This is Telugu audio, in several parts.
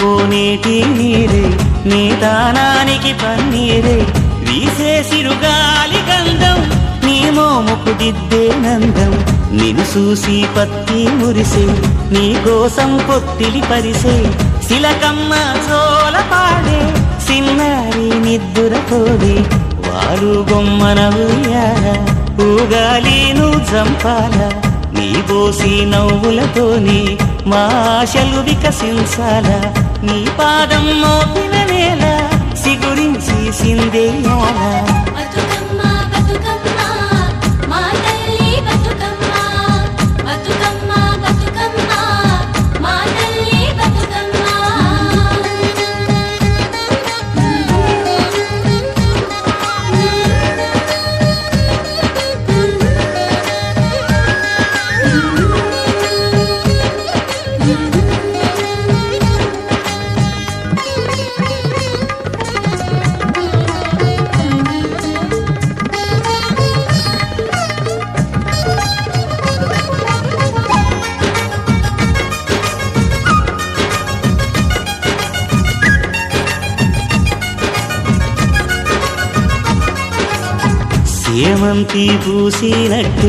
స్వామి కోనేటి నీరే నీ దానానికి పన్నీరే. వీసే సిరుగాలి గంధం నీ మోముకు దిద్దే నందం. నిన్ను చూసి పత్తి మురిసే నీ కోసం పొత్తిలి పరిసే. శిలకమ్మ చోల పాడే సిన్నారి నిద్దుర కోడి వారు బొమ్మన ఉయ్యాల ఊగాలి నువ్వు చంపాల నీ బోసి నవ్వులతోని మా ఆశలు వికసించాల? నీ పాదం మోపిన నేల సిగురించి సిందేయాల సేమంతి పూసినట్టు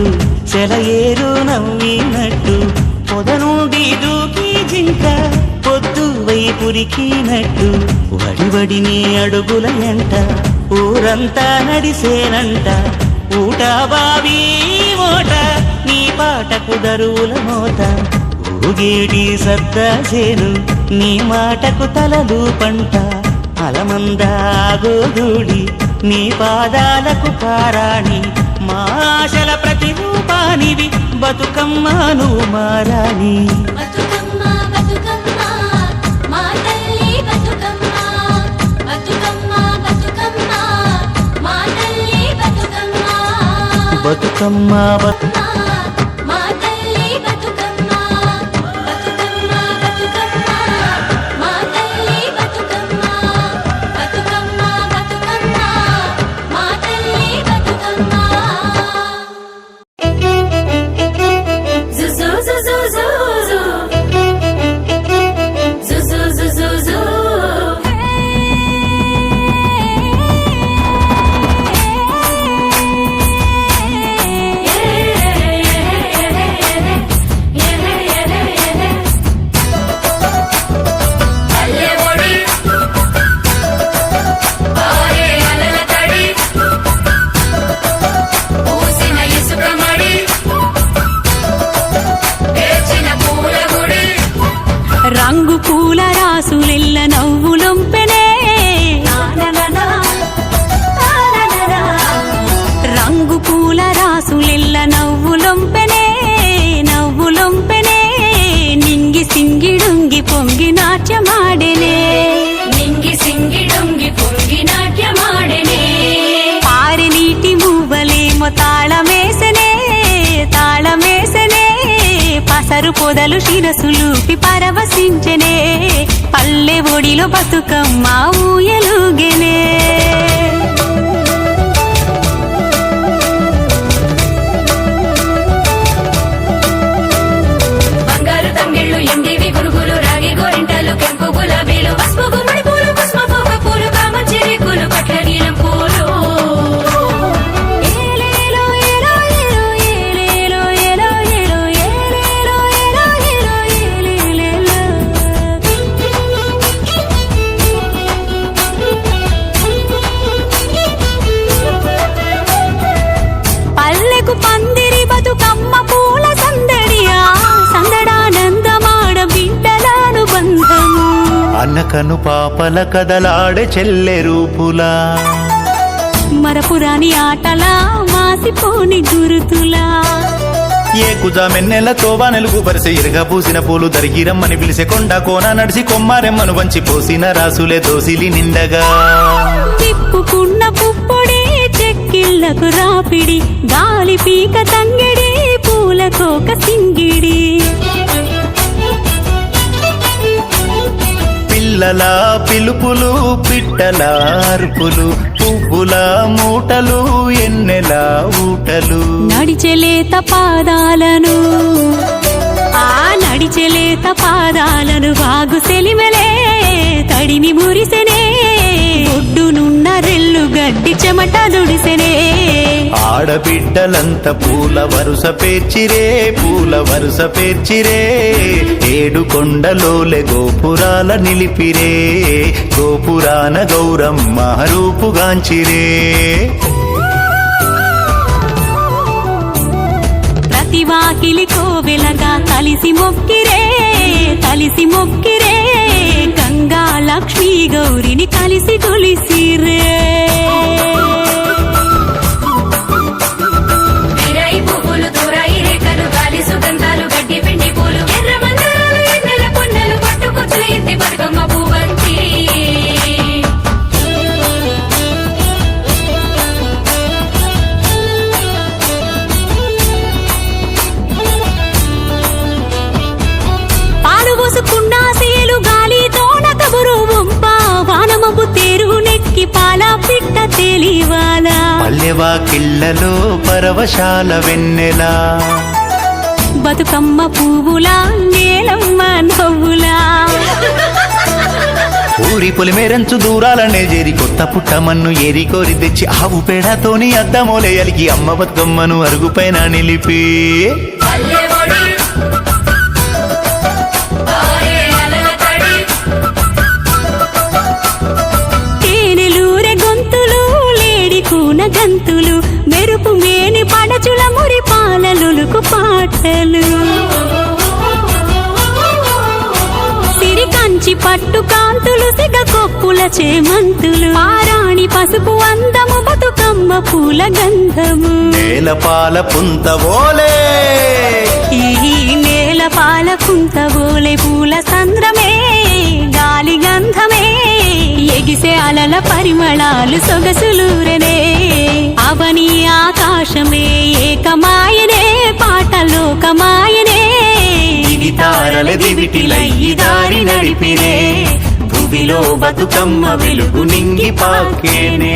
సెలయేరు నవ్వినట్టు పొద నుండి దూకి జింక పొద్దు వైపురికినట్టు వడివడిని అడుగుల ఎంట ఊరంతా నడిసేనంట ఊట బావి మోట నీ పాటకు దరువుల మోత ఊగేడి సద్దా చేను నీ మాటకు తలలు పంట అలమందాగోదూడి నీ పాదాలకు పారాణి మా ఆశల ప్రతిరూపానివి బతుకమ్మ బతుకమ్మ మా తల్లి బతుకమ్మ బతుకమ్మ పసరు పొదలు శిరసులూపి పరవశించనే పల్లె ఒడిలో బతుకమ్మ ఊయలుగెనే. అన్నకను పాపల కదలాడే చెల్లె రూపులా. మరపురాని ఆటలా మాసిపోని గురుతులా ఏ కుజా మెన్నెలతో వానెలుగు పరిసె ఇరగా పూసిన పూలు దరిగిరమ్మని పిలిసే కొండ కోన నడిసి కొమ్మారెమ్మను వంచి పోసిన రాసులే దోసిలి నిండగా. తిప్పుకున్న పుప్పొడి చెక్కిళ్ళకు రాపిడి గాలి పీక తంగిడి పూలకోక సింగిడి. పిల్లల పిలుపులు పిట్టల అరుపులు పువ్వుల మూటలు ఎన్నెల ఊటలు. నడిచెలేత పాదాలను నడిచెలేత పాదాలను వాగు సెలిమెలే తడిని మురిసెనే ఒడ్డునున్న గడ్డి చెమట దుడిసెనే. ఆడబిడ్డలంత పూల వరుస పేర్చిరే పూల వరుస పేర్చిరే. ఏడు కొండలోలె గోపురాల నిలిపిరే గోపురాన గౌరమ్మ రూపుగాంచిరే ప్రతి వాకిలి కోవెలగా కలిసి మొక్కిరే కలిసి మొక్కిరే. గంగా లక్ష్మీ గౌరిని కలిసి తొలిసిరే. పల్లెవా కిళ్ళలో పరవశాల వెన్నెలా. బతుకమ్మ పువ్వులా నేలమ్మ నవ్వులా. ఊరి పొలిమేరంచు దూరాలనే చేరి కొత్త పుట్టమన్ను ఏరి కోరి తెచ్చి ఆవు పేడతోని అద్దమోలే అలిగి అమ్మ బతుకమ్మను అరుగుపైన నిలిపి. పాటలు సిరి కంచి పట్టు కాంతులు సిగ కొప్పుల చేమంతులు. పారాణి పసుపు అందము బతుకమ్మ పూల గంధము. నేలపాల పుంతవోలే ఈ నేల పాల కుంతబోలే పూల సంద్రమే గాలి గంధమే. ఎగిసే అలల పరిమళాలు సొగసులూరనే అవని ఆకాశమే ఏకమాయనే పాటలోకమాయనే ఇది తారల దివిటిలయ్యి దారి నడిపిరే భువిలో బతుకమ్మ వెలుగు నింగి పాకేనే.